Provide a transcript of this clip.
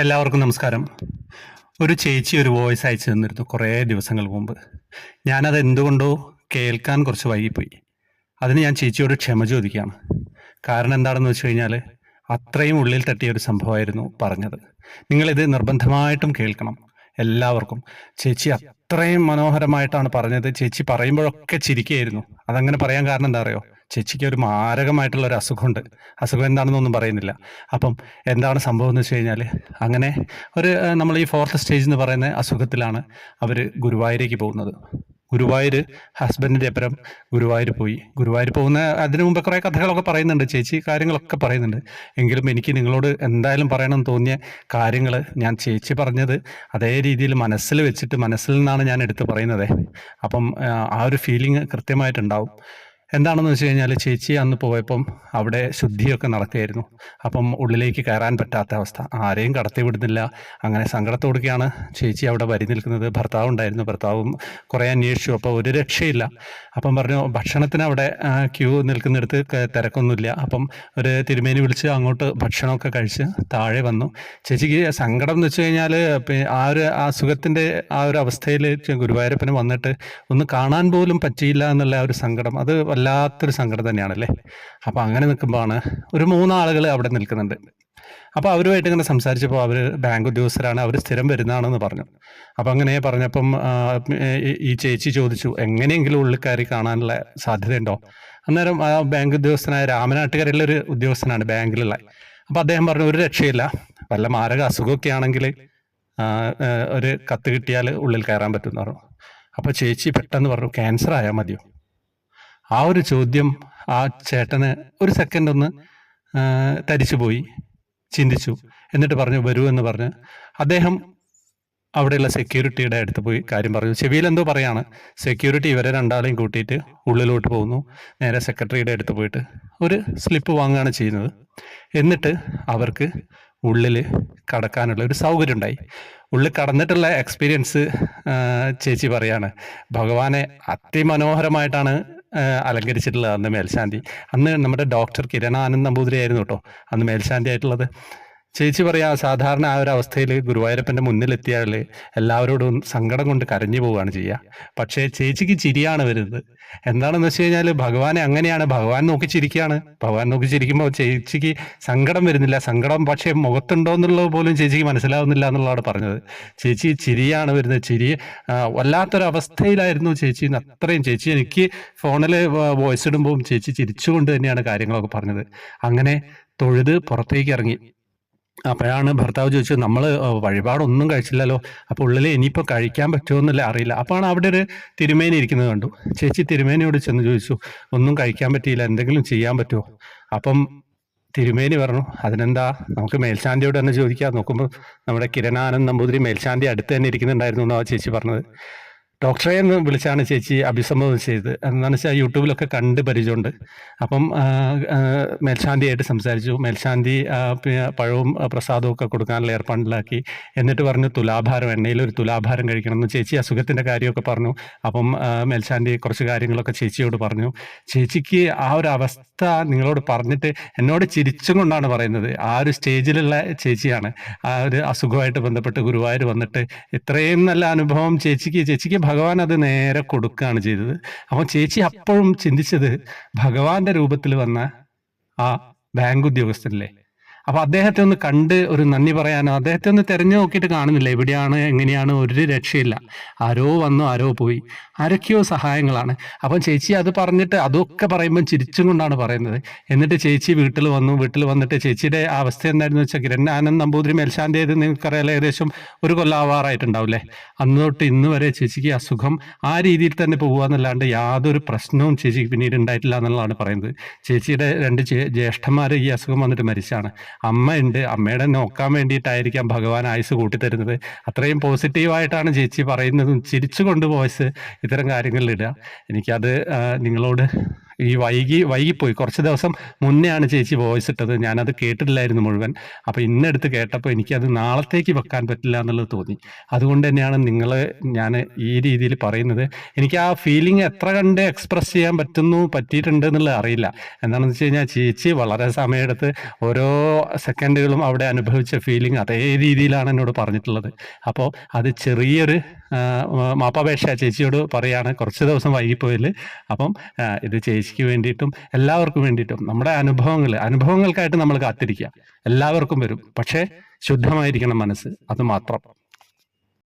എല്ലാവർക്കും നമസ്കാരം. ഒരു ചേച്ചി ഒരു വോയിസ് അയച്ചു തന്നിരുന്നു കുറേ ദിവസങ്ങൾ മുമ്പ്. ഞാനത് എന്തുകൊണ്ടോ കേൾക്കാൻ കുറച്ച് വൈകിപ്പോയി. അതിന് ഞാൻ ചേച്ചിയോട് ക്ഷമ ചോദിക്കുകയാണ്. കാരണം എന്താണെന്ന് വെച്ച് കഴിഞ്ഞാൽ അത്രയും ഉള്ളിൽ തട്ടിയ ഒരു സംഭവമായിരുന്നു പറഞ്ഞത്. നിങ്ങളിത് നിർബന്ധമായിട്ടും കേൾക്കണം. എല്ലാവർക്കും. ചേച്ചി അത്രയും മനോഹരമായിട്ടാണ് പറഞ്ഞത്. ചേച്ചി പറയുമ്പോഴൊക്കെ ചിരിക്കുകയായിരുന്നു. അതങ്ങനെ പറയാൻ കാരണം എന്താ അറിയോ? ചേച്ചിക്ക് ഒരു മാരകമായിട്ടുള്ള ഒരു അസുഖമുണ്ട്. അസുഖം എന്താണെന്നൊന്നും പറയുന്നില്ല. അപ്പം എന്താണ് സംഭവം എന്ന് വെച്ച് കഴിഞ്ഞാൽ അങ്ങനെ ഒരു നമ്മൾ ഈ ഫോർത്ത് സ്റ്റേജ് എന്ന് പറയുന്ന അസുഖത്തിലാണ് അവർ ഗുരുവായൂരേക്ക് പോകുന്നത്. ഗുരുവായൂർ ഹസ്ബൻഡിന്റെ അപ്പുറം ഗുരുവായൂർ പോയി. ഗുരുവായൂർ പോകുന്ന അതിനു മുമ്പ് കുറേ കഥകളൊക്കെ പറയുന്നുണ്ട്. ചേച്ചി കാര്യങ്ങളൊക്കെ പറയുന്നുണ്ട്. എങ്കിലും എനിക്ക് നിങ്ങളോട് എന്തായാലും പറയണമെന്ന് തോന്നിയ കാര്യങ്ങൾ ഞാൻ ചേച്ചി പറഞ്ഞത് അതേ രീതിയിൽ മനസ്സിൽ വെച്ചിട്ട് മനസ്സിൽ നിന്നാണ് ഞാൻ എടുത്ത് പറയുന്നത്. അപ്പം ആ, ആ ഒരു ഫീലിംഗ് കൃത്യമായിട്ടുണ്ടാവും. എന്താണെന്ന് വെച്ച് കഴിഞ്ഞാൽ ചേച്ചി അന്ന് പോയപ്പം അവിടെ ശുദ്ധിയൊക്കെ നടക്കുകയായിരുന്നു. അപ്പം ഉള്ളിലേക്ക് കയറാൻ പറ്റാത്ത അവസ്ഥ. ആരെയും കടത്തി വിടുന്നില്ല. അങ്ങനെ സങ്കടത്തോടുകയാണ് ചേച്ചി അവിടെ വരി നിൽക്കുന്നത്. ഭർത്താവ് ഉണ്ടായിരുന്നു. ഭർത്താവും കുറേ അന്വേഷിച്ചു. അപ്പോൾ ഒരു രക്ഷയില്ല. അപ്പം പറഞ്ഞു ഭക്ഷണത്തിന് അവിടെ ക്യൂ നിൽക്കുന്നിടത്ത് തിരക്കൊന്നുമില്ല. അപ്പം ഒരു തിരുമേനി വിളിച്ച് അങ്ങോട്ട് ഭക്ഷണമൊക്കെ കഴിച്ച് താഴെ വന്നു. ചേച്ചിക്ക് സങ്കടം എന്ന് വെച്ച് കഴിഞ്ഞാൽ ആ ഒരു അസുഖത്തിന്റെ ആ ഒരു അവസ്ഥയിൽ ഗുരുവായൂരപ്പന് വന്നിട്ട് ഒന്ന് കാണാൻ പോലും പറ്റിയില്ല എന്നുള്ള ആ ഒരു സങ്കടം. അത് വല്ലാത്തൊരു സങ്കടം തന്നെയാണല്ലേ? അപ്പോൾ അങ്ങനെ നിൽക്കുമ്പോഴാണ് ഒരു മൂന്നാളുകൾ അവിടെ നിൽക്കുന്നുണ്ട്. അപ്പോൾ അവരുമായിട്ട് ഇങ്ങനെ സംസാരിച്ചപ്പോൾ അവർ ബാങ്ക് ഉദ്യോഗസ്ഥരാണ് അവർ സ്ഥിരം വരുന്നതാണെന്ന് പറഞ്ഞു. അപ്പോൾ അങ്ങനെ പറഞ്ഞപ്പം ഈ- ചേച്ചി ചോദിച്ചു എങ്ങനെയെങ്കിലും ഉള്ളിൽ കയറി കാണാനുള്ള സാധ്യതയുണ്ടോ? അന്നേരം ആ ബാങ്ക് ഉദ്യോഗസ്ഥനായ രാമനാട്ടുകരയിലെ ഒരു ഉദ്യോഗസ്ഥനാണ് ബാങ്കിലുള്ള. അപ്പോൾ അദ്ദേഹം പറഞ്ഞു ഒരു രക്ഷയില്ല. വല്ല മാരക അസുഖമൊക്കെ ആണെങ്കിൽ ഒരു കത്ത് കിട്ടിയാൽ ഉള്ളിൽ കയറാൻ പറ്റുമെന്ന് പറഞ്ഞു. അപ്പോൾ ചേച്ചി പെട്ടെന്ന് പറഞ്ഞു ക്യാൻസർ ആയാൽ മതിയോ? ആ ഒരു ചോദ്യം ആ ചേട്ടന് ഒരു സെക്കൻഡ് ഒന്ന് തരിച്ചു തരിച്ചുപോയി ചിന്തിച്ചു. എന്നിട്ട് പറഞ്ഞു വരൂ എന്ന് പറഞ്ഞ് അദ്ദേഹം അവിടെയുള്ള സെക്യൂരിറ്റിയുടെ അടുത്ത് പോയി കാര്യം പറഞ്ഞു. ചെവിയിൽ എന്തോ പറയാണ് സെക്യൂരിറ്റി ഇവരെ രണ്ടാളെയും കൂട്ടിയിട്ട് ഉള്ളിലോട്ട് പോകുന്നു. നേരെ സെക്രട്ടറിയുടെ അടുത്ത് പോയിട്ട് ഒരു സ്ലിപ്പ് വാങ്ങുകയാണ് ചെയ്യുന്നത്. എന്നിട്ട് അവർക്ക് ഉള്ളിൽ കടക്കാനുള്ള ഒരു സൗകര്യം ഉണ്ടായി ഉള്ളിൽ കടന്നിട്ടുള്ള എക്സ്പീരിയൻസ് ചേച്ചി പറയാണ് ഭഗവാനെ അതിമനോഹരമായിട്ടാണ് അലങ്കരിച്ചിട്ടുള്ളത് അന്ന് മേൽശാന്തി. അന്ന് നമ്മുടെ ഡോക്ടർ കിരണാനന്ദ് നമ്പൂതിരി ആയിരുന്നു കേട്ടോ. അന്ന് മേൽശാന്തി ആയിട്ടുള്ളത് ചേച്ചി പറയാ സാധാരണ ആ ഒരു അവസ്ഥയിൽ മുന്നിൽ മുന്നിലെത്തിയാൽ എല്ലാവരോടും സങ്കടം കൊണ്ട് കരഞ്ഞു പോവുകയാണ് ചെയ്യുക പക്ഷേ ചേച്ചിക്ക് ചിരിയാണ് വരുന്നത്. എന്താണെന്ന് വെച്ച് കഴിഞ്ഞാൽ ഭഗവാനെ അങ്ങനെയാണ് ഭഗവാൻ നോക്കി ചിരിക്കുകയാണ് ഭഗവാൻ നോക്കി ചിരിക്കുമ്പോൾ ചേച്ചിക്ക് സങ്കടം വരുന്നില്ല. സങ്കടം പക്ഷേ മുഖത്തുണ്ടോ എന്നുള്ളത് പോലും ചേച്ചിക്ക് മനസ്സിലാവുന്നില്ല എന്നുള്ളതാണ് പറഞ്ഞത്. ചേച്ചി ചിരിയാണ് വരുന്നത്. ചിരി വല്ലാത്തൊരവസ്ഥയിലായിരുന്നു ചേച്ചി അത്രയും. ചേച്ചി എനിക്ക് ഫോണിൽ വോയിസ് ഇടുമ്പോൾ ചേച്ചി ചിരിച്ചുകൊണ്ട് തന്നെയാണ് കാര്യങ്ങളൊക്കെ പറഞ്ഞത്. അങ്ങനെ തൊഴുത് പുറത്തേക്ക് ഇറങ്ങി. അപ്പോഴാണ് ഭർത്താവ് ചോദിച്ചത് നമ്മൾ വഴിപാടൊന്നും കഴിച്ചില്ലല്ലോ അപ്പോൾ ഉള്ളിൽ ഇനിയിപ്പോൾ കഴിക്കാൻ പറ്റുമോ എന്നല്ല അറിയില്ല. അപ്പോഴാണ് അവിടെ ഒരു തിരുമേനി ഇരിക്കുന്നത് കണ്ടു. ചേച്ചി തിരുമേനിയോട് ചെന്ന് ചോദിച്ചു ഒന്നും കഴിക്കാൻ പറ്റിയില്ല എന്തെങ്കിലും ചെയ്യാൻ പറ്റുമോ? അപ്പം തിരുമേനി പറഞ്ഞു അതിനെന്താ നമുക്ക് മേൽശാന്തിയോട് തന്നെ ചോദിക്കാം. നോക്കുമ്പോൾ നമ്മുടെ കിരണാനന്ദ് നമ്പൂതിരി മേൽശാന്തി അടുത്ത് തന്നെ ഇരിക്കുന്നുണ്ടായിരുന്നു എന്നാണ് ചേച്ചി പറഞ്ഞത്. ഡോക്ടറെ എന്ന് വിളിച്ചാണ് ചേച്ചി അഭിസംബോധന ചെയ്തത്. എന്താണെന്ന് വെച്ചാൽ യൂട്യൂബിലൊക്കെ കണ്ട് പരിചയമുണ്ട്. അപ്പം മേൽശാന്തിയായിട്ട് സംസാരിച്ചു. മേൽശാന്തി പഴവും പ്രസാദവും ഒക്കെ കൊടുക്കാനുള്ള ഏർപ്പാടിലാക്കി. എന്നിട്ട് പറഞ്ഞു തുലാഭാരം എണ്ണയിൽ ഒരു തുലാഭാരം കഴിക്കണം എന്ന് ചേച്ചി അസുഖത്തിന്റെ കാര്യമൊക്കെ പറഞ്ഞു. അപ്പം മേൽശാന്തി കുറച്ച് കാര്യങ്ങളൊക്കെ ചേച്ചിയോട് പറഞ്ഞു. ചേച്ചിക്ക് ആ ഒരു അവസ്ഥ നിങ്ങളോട് പറഞ്ഞിട്ട് എന്നോട് ചിരിച്ചും കൊണ്ടാണ് പറയുന്നത്. ആ ഒരു സ്റ്റേജിലുള്ള ചേച്ചിയാണ്. ആ ഒരു അസുഖമായിട്ട് ബന്ധപ്പെട്ട് ഗുരുവായൂർ വന്നിട്ട് ഇത്രയും നല്ല അനുഭവം ചേച്ചിക്ക് ചേച്ചിക്ക് ഭഗവാൻ അത് നേരെ കൊടുക്കുകയാണ് ചെയ്തത്. അപ്പോൾ ചേച്ചി അപ്പോഴും ചിന്തിച്ചത് ഭഗവാന്റെ രൂപത്തിൽ വന്ന ആ ബാങ്ക് ഉദ്യോഗസ്ഥനല്ലേ അപ്പൊ അദ്ദേഹത്തെ ഒന്ന് കണ്ട് ഒരു നന്ദി പറയാനോ അദ്ദേഹത്തെ ഒന്ന് തെരഞ്ഞു നോക്കിയിട്ട് കാണുന്നില്ല. എവിടെയാണ് എങ്ങനെയാണ് ഒരു രക്ഷയില്ല. ആരോ വന്നു ആരോ പോയി. ആരൊക്കെയോ സഹായങ്ങളാണ്. അപ്പം ചേച്ചി അത് പറഞ്ഞിട്ട് അതൊക്കെ പറയുമ്പോൾ ചിരിച്ചും കൊണ്ടാണ് പറയുന്നത്. എന്നിട്ട് ചേച്ചി വീട്ടിൽ വന്നു. വീട്ടിൽ വന്നിട്ട് ചേച്ചിയുടെ അവസ്ഥ എന്തായിരുന്നു വെച്ചാൽ കിരൺ ആനന്ദ് നമ്പൂതിരി മേൽശാന്തി ആയത് നിങ്ങൾക്കറിയാലോ ഏകദേശം ഒരു കൊല്ലാവാറായിട്ടുണ്ടാവില്ലേ? അന്ന് തൊട്ട് ഇന്ന് വരെ ചേച്ചിക്ക് അസുഖം ആ രീതിയിൽ തന്നെ പോകുകയെന്നല്ലാണ്ട് യാതൊരു പ്രശ്നവും ചേച്ചിക്ക് പിന്നീട് ഉണ്ടായിട്ടില്ല എന്നുള്ളതാണ് പറയുന്നത്. ചേച്ചിയുടെ രണ്ട് ജ്യേഷ്ഠന്മാർ ഈ അസുഖം വന്നിട്ട് മരിച്ചാണ്. അമ്മ ഉണ്ട്. അമ്മയുടെ നോക്കാൻ വേണ്ടിയിട്ടായിരിക്കാം ഭഗവാൻ ആയുസ് കൂട്ടിത്തരുന്നത്. അത്രയും പോസിറ്റീവായിട്ടാണ് ചേച്ചി പറയുന്നതും ചിരിച്ചുകൊണ്ട് വോയിസ് ഇത്തരം കാര്യങ്ങളിൽ ഇടുക എനിക്കത് നിങ്ങളോട് ഈ വൈകി വൈകിപ്പോയി. കുറച്ച് ദിവസം മുന്നെയാണ് ചേച്ചി വോയിസ് ഇട്ടത്. ഞാനത് കേട്ടിട്ടില്ലായിരുന്നു മുഴുവൻ. അപ്പോൾ ഇന്നെടുത്ത് കേട്ടപ്പോൾ എനിക്കത് നാളത്തേക്ക് വെക്കാൻ പറ്റില്ല എന്നുള്ളത് തോന്നി. അതുകൊണ്ട് തന്നെയാണ് നിങ്ങൾ ഞാൻ ഈ രീതിയിൽ പറയുന്നത്. എനിക്ക് ആ ഫീലിംഗ് എത്ര കണ്ട് എക്സ്പ്രസ് ചെയ്യാൻ പറ്റുന്നു പറ്റിയിട്ടുണ്ട് എന്നുള്ളത് അറിയില്ല. എന്താണെന്ന് വെച്ച് കഴിഞ്ഞാൽ ചേച്ചി വളരെ സമയമെടുത്ത് ഓരോ സെക്കൻഡുകളും അവിടെ അനുഭവിച്ച ഫീലിംഗ് അതേ രീതിയിലാണ് എന്നോട് പറഞ്ഞിട്ടുള്ളത്. അപ്പോൾ അത് ചെറിയൊരു മാപ്പാപേക്ഷ ചേച്ചിയോട് പറയാണ്. കുറച്ച് ദിവസം വൈകിപ്പോയിൽ അപ്പം ഇത് ചേച്ചിക്ക് വേണ്ടിയിട്ടും എല്ലാവർക്കും വേണ്ടിയിട്ടും നമ്മുടെ അനുഭവങ്ങൾ അനുഭവങ്ങൾക്കായിട്ട് നമ്മൾ കാത്തിരിക്കുക. എല്ലാവർക്കും വരും. പക്ഷേ ശുദ്ധമായിരിക്കണം മനസ്സ്. അത് മാത്രം.